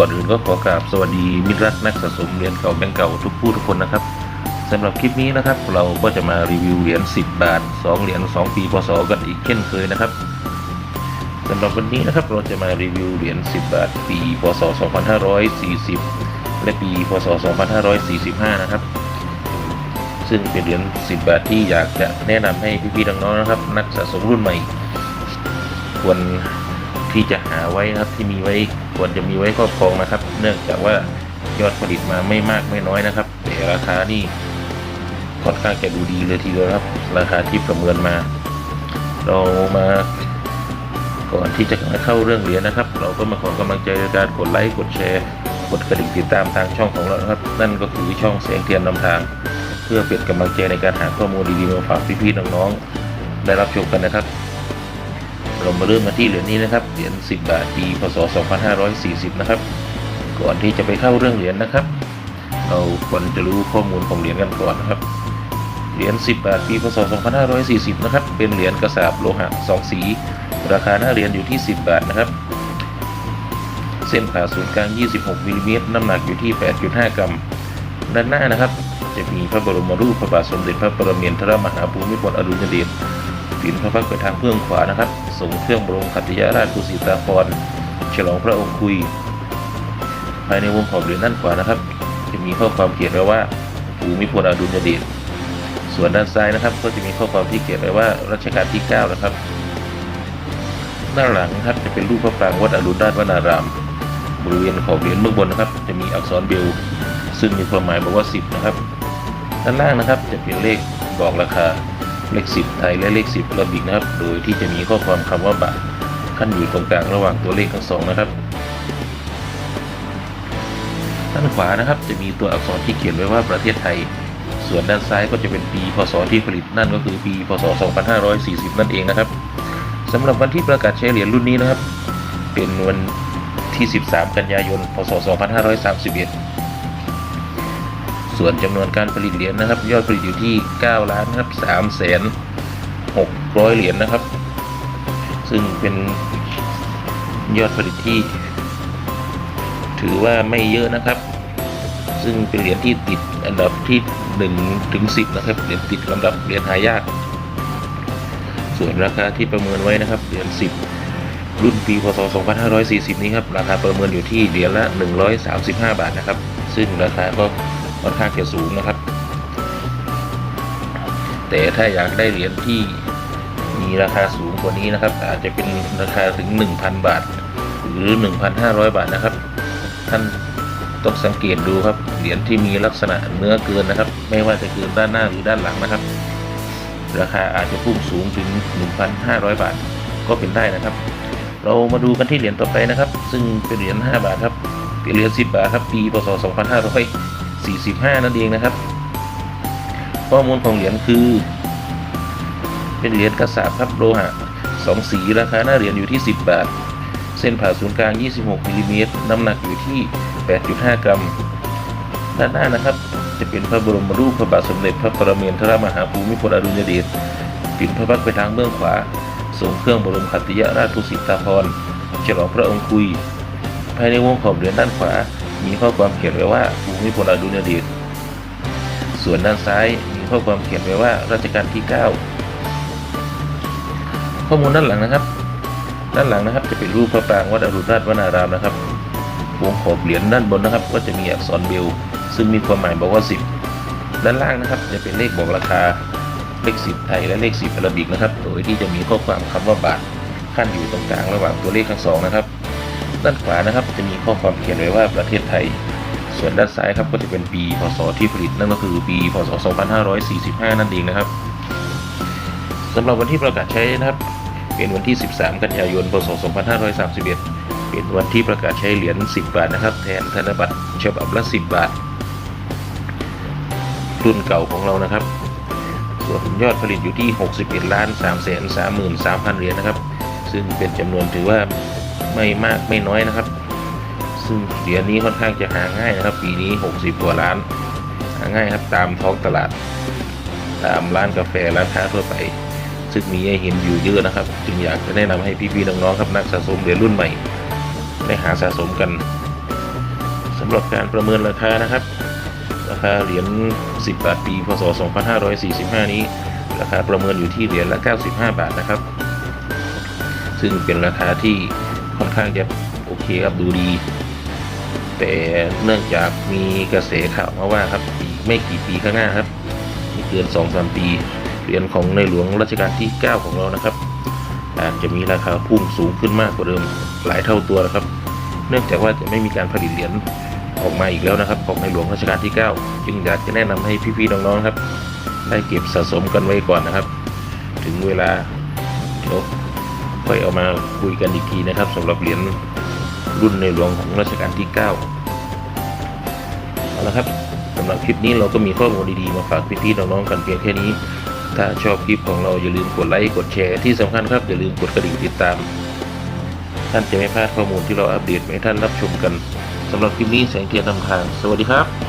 ก่อนอื่นก็ขอกราบสวัสดีมิตรรักนักสะสมเหรียญเก่าแบงก์เก่าทุกผู้ทุกคนนะครับสำหรับคลิปนี้นะครับ เราก็จะมารีวิวเหรียญ10 บาท 2 เหรียญ2 ปีพศกันอีกเช่นเคยนะครับสำหรับวันนี้นะครับเราจะมารีวิวเหรียญ10 บาท ปีพศ 2540 และปีพศ 2545 นะครับ ซึ่งเป็นเหรียญ10 บาทที่อยากจะแนะนำให้พี่ๆน้องๆนะครับ นักสะสมรุ่นใหม่ ควร ที่จะหาไว้นะครับที่มีไว้ควรจะมีไว้ครอบครองนะครับ เนื่องจากว่ายอดผลิตมาไม่มากไม่น้อยนะครับ แต่ราคานี่ค่อนข้างจะดูดีเลยทีเดียวครับ ราคาที่ประเมินมา เรามาก่อนที่จะเข้าเรื่องเหรียญนะครับ เราก็มาขอกำลังใจในการกดไลค์กดแชร์กดกระดิ่งติดตามทางช่องของเราครับ นั่นก็คือช่องแสงเทียนนำทาง เพื่อเป็นกำลังใจในการหาข้อมูลดีๆมาฝากพี่ๆน้องๆได้รับชมกันนะครับ เรามาเริ่มมาที่เหรียญนี้นะครับ เหรียญ10 บาทปีพศ 2540 นะครับ ก่อนที่จะไปเข้าเรื่องเหรียญนะครับ เราควรจะรู้ข้อมูลของเหรียญกันก่อนนะครับ เหรียญ10 บาทปีพศ 2540 นะครับ เป็นเหรียญกระสาบโลหะ 2 สี ราคาหน้าเหรียญอยู่ที่ 10 บาทนะครับ เส้นผ่าศูนย์กลาง 26มิลลิเมตร น้ำหนักอยู่ที่ 8.5 กรัม ด้านหน้านะครับ จะมีพระบรมรูปพระบาทสมเด็จพระปรมินทรมหาภูมิพลอดุลยเดชฝีพระพักตร์ไปทางเพื่องขวานะครับ ส่งเครื่องบรมขัตยราชกุสิตาภรฉลองพระองค์คุย ภายในวงขอบเหรียญด้านขวานะครับ จะมีข้อความเขียนไว้ว่าภูมิพลอดุลยเดชส่วนด้านซ้ายนะครับ ก็จะมีข้อความที่เขียนไว้ว่ารัชกาลที่ 9 นะครับด้านหลังนะครับจะเป็นรูปพระปรางวัดอรุณราชวนาราม บริเวณขอบเหรียญเบื้องบนนะครับ จะมีอักษรเบล ซึ่งมีความหมายบอกว่า 10 นะครับ ด้านล่างนะครับจะเป็นเลขบอกราคา เลข10 ไทยและเลข 10อาราบิกนะครับ โดยที่จะมีข้อความคำว่าบาทขั้นอยู่ตรงกลางระหว่างตัวเลขทั้งสองนะครับด้านขวานะครับจะมีตัวอักษรที่เขียนไว้ว่าประเทศไทย ส่วนด้านซ้ายก็จะเป็นปีพศที่ผลิตนั่นก็คือปีพศ 2540 นั่นเองนะครับสำหรับวันที่ประกาศใช้เหรียญรุ่นนี้นะครับ เป็นวันที่ 13 กันยายน พศ 2531 ส่วนจำนวนการผลิตเหรียญนะครับ ยอดผลิตอยู่ที่ 9 ล้านครับ3แสน600 เหรียญนะครับ ซึ่งเป็นยอดผลิตที่ ถือว่าไม่เยอะนะครับ ซึ่งเป็นเหรียญที่ติดอันดับที่1ถึง10 นะครับ เหรียญติดลำดับเหรียญหายาก ส่วนราคาที่ประเมินไว้นะครับ เหรียญ10 รุ่นปีพศ 2540 นี้ครับ ราคาประเมินอยู่ที่เหรียญละ 135 บาทนะครับ ซึ่งราคาก็ ค่อนข้างจะสูงนะครับ แต่ถ้าอยากได้เหรียญที่มีราคาสูงกว่านี้นะครับ อาจจะเป็นราคาถึง 1,000 บาท หรือ 1,500 บาทนะครับ ท่านต้องสังเกตดูครับเหรียญที่มีลักษณะเนื้อเกินนะครับ ไม่ว่าจะเกินด้านหน้าหรือด้านหลังนะครับ ราคาอาจจะพุ่งสูงถึง 1,500 บาทก็เป็นได้นะครับ เรามาดูกันที่เหรียญต่อไปนะครับ ซึ่งเป็นเหรียญ5บาทครับเป็นเหรียญ10 บาทครับปีพศ 45 นั่นเองนะครับ ข้อมูลของเหรียญคือ เป็นเหรียญกระสาบครับโลหะสองสีราคาหน้าเหรียญอยู่ที่ 10 บาท เส้นผ่าศูนย์กลาง 26มิลลิเมตรน้ำหนักอยู่ที่ 8.5 กรัม ด้านหน้านะครับ จะเป็นพระบรมรูปพระบาทสมเด็จพระปรมินทรมหาภูมิพลอดุลยเดชปิ่นพระพักตร์ไปทางเบื้องขวาส่งเครื่องบรมขัตยราชทุสิตาภรณ์ฉลองพระองคุย ภายในวงขอบเหรียญด้านขวา มีข้อความเขียนไว้ว่าภูมิพลอดุลยเดชส่วนด้านซ้ายมีข้อความเขียนไว้ว่ารัชกาลที่ 9 ข้อมูลด้านหลังนะครับ ด้านหลังนะครับจะเป็นรูปพระปรางวัดอรุณราชวนารามนะครับวงขอบเหรียญด้านบนนะครับ ก็จะมีอักษรเบล ซึ่งมีความหมายบอกว่า 10 ด้านล่างนะครับ จะเป็นเลขบอกราคาเลข 10 ไทยและเลข 10อาราบิกนะครับ โดยที่จะมีข้อความคำว่าบาทขั้นอยู่ตรงกลางระหว่างตัวเลขทั้งสองนะครับ ด้านขวานะครับ จะมีข้อความเขียนไว้ว่าประเทศไทย ส่วนด้านซ้ายครับก็จะเป็นปีพศที่ผลิตนั่นก็คือปีพศ 2545 นั่นเองนะครับสำหรับวันที่ประกาศใช้นะครับเป็นวันที่ 13 กันยายน พศ 2531 เป็นวันที่ประกาศใช้เหรียญ 10 บาทนะครับ แทนธนบัตรฉบับละ 10 บาท รุ่นเก่าของเรานะครับ ส่วนยอดผลิตอยู่ที่ 61 ล้าน3แสน33,000 เหรียญนะครับ ซึ่งเป็นจำนวนถือว่า ไม่มากไม่น้อยนะครับ ซึ่งเหรียญนี้ค่อนข้างจะหาง่ายนะครับ ปีนี้ 60กว่าล้าน หาง่ายครับตามท้องตลาด ตามร้านกาแฟร้านค้าทั่วไป ซึ่งมีให้เห็นอยู่เยอะนะครับ จึงอยากจะแนะนำให้พี่ๆน้องๆครับนักสะสมเหรียญรุ่นใหม่ได้หาสะสมกันสำหรับการประเมินราคานะครับ ราคาเหรียญ10บาทปีพศ 2545 นี้ราคาประเมินอยู่ที่เหรียญละ 95 บาทนะครับ ซึ่งเป็นราคาที่ ค่อนข้างจะโอเคครับดูดี แต่เนื่องจากมีกระแสข่าวมาว่าครับอีกไม่กี่ปีข้างหน้าครับไม่เกิน2-3ปีเหรียญของในหลวงรัชกาลที่ 9 ของเรานะครับ อาจจะมีราคาพุ่งสูงขึ้นมากกว่าเดิมหลายเท่าตัวนะครับ เนื่องจากว่าจะไม่มีการผลิตเหรียญออกมาอีกแล้วนะครับ ของในหลวงรัชกาลที่ 9 จึงอยากจะแนะนำให้พี่ๆน้องๆครับ ได้เก็บสะสมกันไว้ก่อนนะครับ ถึงเวลาเดี๋ยว ค่อยเอามาคุยกันอีกทีนะครับสำหรับเหรียญรุ่นในหลวงของรัชกาลที่ 9 เอาละครับสำหรับคลิปนี้เราก็มีข้อมูลดีๆ มาฝากพี่ๆน้องๆกันเพียงแค่นี้ ถ้าชอบคลิปของเราอย่าลืมกดไลค์กดแชร์ที่สำคัญครับอย่าลืมกดกระดิ่งติดตาม ท่านจะไม่พลาดข้อมูลที่เราอัปเดตให้ท่านรับชมกันสำหรับคลิปนี้แสงเทียนนำทาง สวัสดีครับ